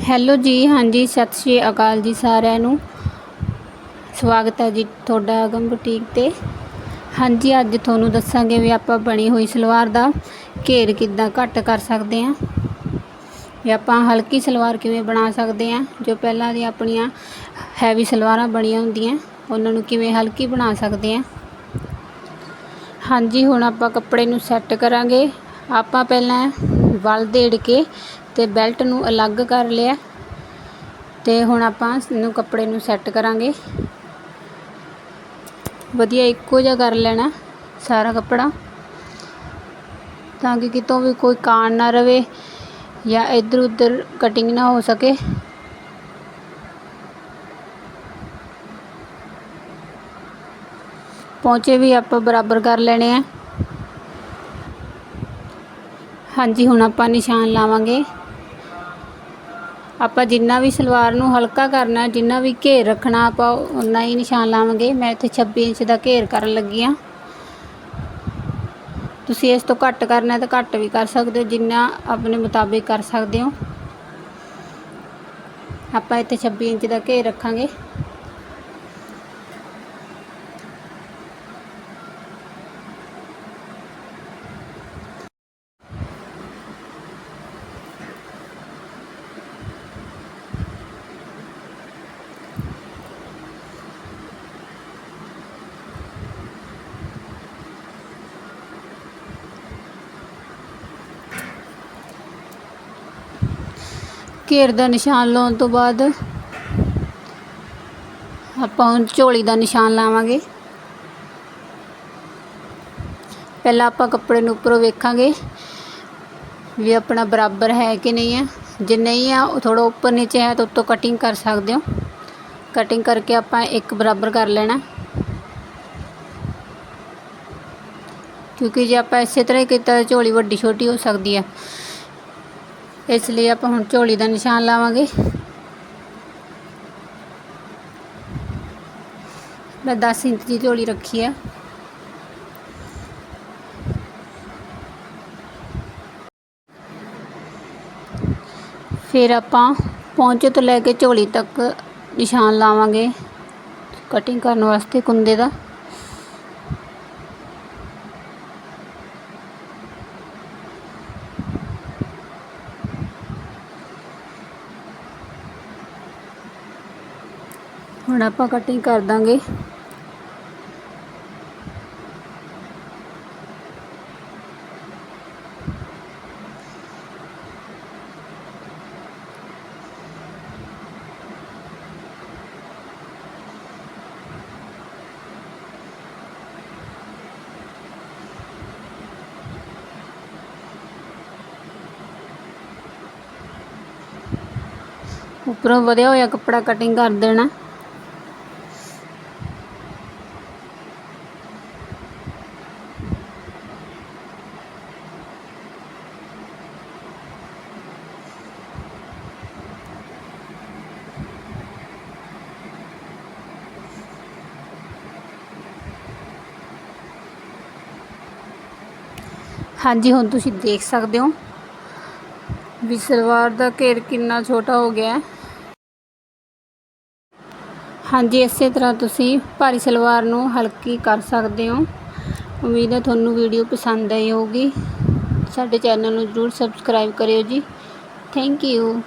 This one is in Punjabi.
ਹੈਲੋ ਜੀ, ਹਾਂਜੀ, ਸਤਿ ਸ਼੍ਰੀ ਅਕਾਲ ਜੀ ਸਾਰਿਆਂ ਨੂੰ। ਸਵਾਗਤ ਹੈ ਜੀ ਤੁਹਾਡਾ ਅਗਮ ਬੁਟੀਕ ਤੇ। ਹਾਂਜੀ, ਅੱਜ ਤੁਹਾਨੂੰ ਦੱਸਾਂਗੇ ਵੀ ਆਪਾਂ ਬਣੀ ਹੋਈ ਸਲਵਾਰ ਦਾ ਘੇਰ ਕਿੱਦਾਂ ਘੱਟ ਕਰ ਸਕਦੇ ਹਾਂ। ਵੀ ਆਪਾਂ ਹਲਕੀ ਸਲਵਾਰ ਕਿਵੇਂ ਬਣਾ ਸਕਦੇ ਹਾਂ, ਜੋ ਪਹਿਲਾਂ ਦੀ ਆਪਣੀਆਂ ਹੈਵੀ ਸਲਵਾਰਾਂ ਬਣੀਆਂ ਹੁੰਦੀਆਂ, ਉਹਨਾਂ ਨੂੰ ਕਿਵੇਂ ਹਲਕੀ ਬਣਾ ਸਕਦੇ ਹਾਂ। ਹਾਂਜੀ, ਹੁਣ ਆਪਾਂ ਕੱਪੜੇ ਨੂੰ ਸੈੱਟ ਕਰਾਂਗੇ। ਆਪਾਂ ਪਹਿਲਾਂ ਵਲ ਦੇੜ ਕੇ ਤੇ ਬੈਲਟ ਨੂੰ ਅਲੱਗ ਕਰ ਲਿਆ ਤੇ ਹੁਣ ਆਪਾਂ ਇਹਨੂੰ ਕੱਪੜੇ ਨੂੰ ਸੈੱਟ ਕਰਾਂਗੇ। ਵਧੀਆ ਇੱਕੋ ਜਿਹਾ ਕਰ ਲੈਣਾ ਸਾਰਾ ਕੱਪੜਾ ਤਾਂ ਕਿ ਕਿਤੋਂ ਵੀ ਕੋਈ ਕਾਣ ਨਾ ਰਵੇ ਜਾਂ ਇੱਧਰ ਉੱਧਰ ਕਟਿੰਗ ਨਾ ਹੋ ਸਕੇ। ਪਹੁੰਚੇ ਵੀ ਆਪਾਂ ਬਰਾਬਰ ਕਰ ਲੈਣੇ ਆ। ਹਾਂਜੀ, ਹੁਣ ਆਪਾਂ ਨਿਸ਼ਾਨ ਲਾਵਾਂਗੇ। ਆਪਾਂ ਜਿੰਨਾ ਵੀ ਸਲਵਾਰ ਨੂੰ ਹਲਕਾ ਕਰਨਾ, ਜਿੰਨਾ ਵੀ ਘੇਰ ਰੱਖਣਾ, ਆਪਾਂ ਉਨਾ ਹੀ ਨਿਸ਼ਾਨ ਲਾਵਾਂਗੇ। ਮੈਂ ਇੱਥੇ 26 ਇੰਚ ਦਾ ਘੇਰ ਕਰਨ ਲੱਗੀ ਆ। ਤੁਸੀਂ ਇਸ ਤੋਂ ਘੱਟ ਕਰਨਾ ਤਾਂ ਘੱਟ ਵੀ ਕਰ ਸਕਦੇ ਹੋ, ਜਿੰਨਾ ਆਪਣੇ ਮੁਤਾਬਿਕ ਕਰ ਸਕਦੇ ਹੋ। ਆਪਾਂ ਇੱਥੇ 26 ਇੰਚ ਦਾ ਘੇਰ ਰੱਖਾਂਗੇ। ਘੇਰ ਦਾ ਨਿਸ਼ਾਨ ਲਾਉਣ ਤੋਂ ਬਾਅਦ ਆਪਾਂ ਹੁਣ ਝੋਲੀ ਦਾ ਨਿਸ਼ਾਨ ਲਾਵਾਂਗੇ। ਪਹਿਲਾਂ ਆਪਾਂ ਕੱਪੜੇ ਨੂੰ ਉੱਪਰੋਂ ਵੇਖਾਂਗੇ ਵੀ ਆਪਣਾ ਬਰਾਬਰ ਹੈ ਕਿ ਨਹੀਂ ਹੈ। ਜੇ ਨਹੀਂ ਹੈ, ਉਹ ਥੋੜਾ ਉੱਪਰ ਨੀਚੇ ਹੈ ਤਾਂ ਉੱਤੋਂ ਕਟਿੰਗ ਕਰ ਸਕਦੇ ਹੋ। ਕਟਿੰਗ ਕਰਕੇ ਆਪਾਂ ਇੱਕ ਬਰਾਬਰ ਕਰ ਲੈਣਾ। ਕਿਉਂਕਿ ਜੇ ਆਪਾਂ ਇਸੇ ਤਰ੍ਹਾਂ ਹੀ ਕੀਤਾ ਝੋਲੀ ਵੱਡੀ ਛੋਟੀ ਹੋ ਸਕਦੀ ਹੈ। ਇਸ ਲਈ ਆਪਾਂ ਹੁਣ ਝੋਲੀ ਦਾ ਨਿਸ਼ਾਨ ਲਾਵਾਂਗੇ। ਮੈਂ 10 ਇੰਚ ਦੀ ਝੋਲੀ ਰੱਖੀ ਹੈ ਫਿਰ ਆਪਾਂ ਪਹੁੰਚੇ ਤੋਂ ਲੈ ਕੇ ਝੋਲੀ ਤੱਕ ਨਿਸ਼ਾਨ ਲਾਵਾਂਗੇ। ਕਟਿੰਗ ਕਰਨ ਵਾਸਤੇ ਕੁੰਦੇ ਦਾ। ਹੁਣ ਆਪਾਂ ਕਟਿੰਗ ਕਰ ਦਾਂਗੇ। ਉੱਪਰੋਂ ਵਧਿਆ ਹੋਇਆ ਕੱਪੜਾ ਕਟਿੰਗ ਕਰ ਦੇਣਾ। ਹਾਂਜੀ, ਹੁਣ ਤੁਸੀਂ ਦੇਖ ਸਕਦੇ ਹੋ। ਵੀ ਸਲਵਾਰ ਦਾ ਘੇਰ ਕਿੰਨਾ ਛੋਟਾ ਹੋ ਗਿਆ ਹੈ। ਹਾਂਜੀ, ਇਸੇ ਤਰ੍ਹਾਂ ਤੁਸੀਂ ਭਾਰੀ ਸਲਵਾਰ ਨੂੰ ਹਲਕੀ ਕਰ ਸਕਦੇ ਹੋ। ਉਮੀਦ ਹੈ ਤੁਹਾਨੂੰ ਵੀਡੀਓ ਪਸੰਦ ਆਈ ਹੋਊਗੀ। ਸਾਡੇ ਚੈਨਲ ਨੂੰ ਜ਼ਰੂਰ ਸਬਸਕ੍ਰਾਈਬ ਕਰਿਓ ਜੀ। Thank you.